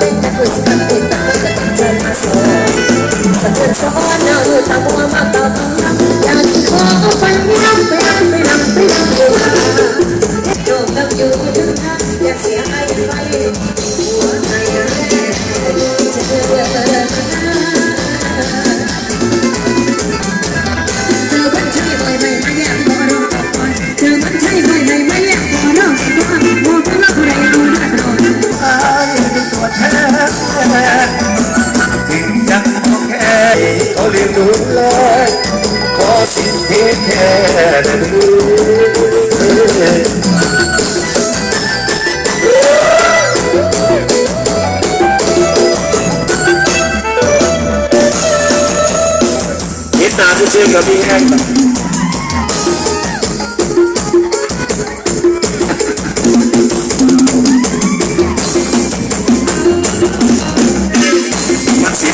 Let's. ถึงยังก็แค่เขาเลูเลยขอสิทธิ์แค่ได้รู้那是这个厉害的。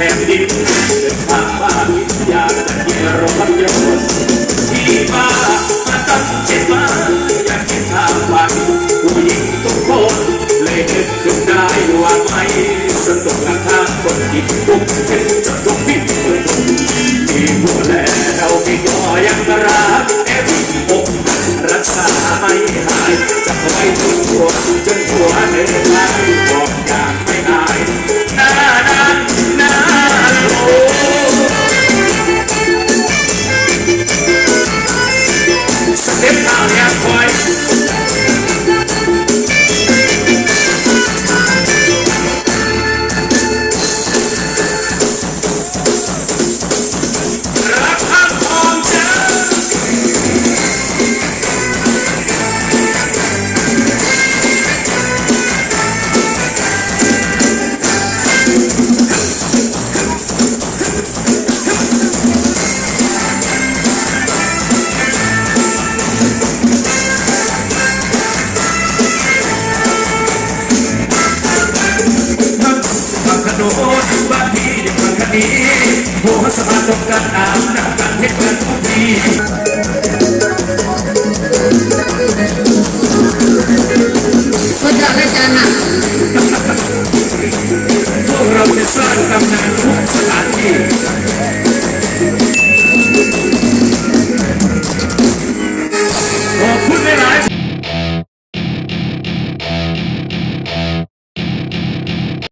ผ่นดินเดินทางายาจะเยรมันยนที่มามาตั้งใจมอยากเห็นทางฝันผู้หญิงทุกคนเลยนึกขึ้นได้ว่าไมสนุกกับทางคนกินทุกเทศจะทุกพิษเปิดมีผัวแล้วไม่ก็ยังรักแอบอกรักษาไม่หายจะคอดูหัวจนหัวเนื้อ หัวสะพานตรงกันน้ำหนักกันให้เพื่อนดี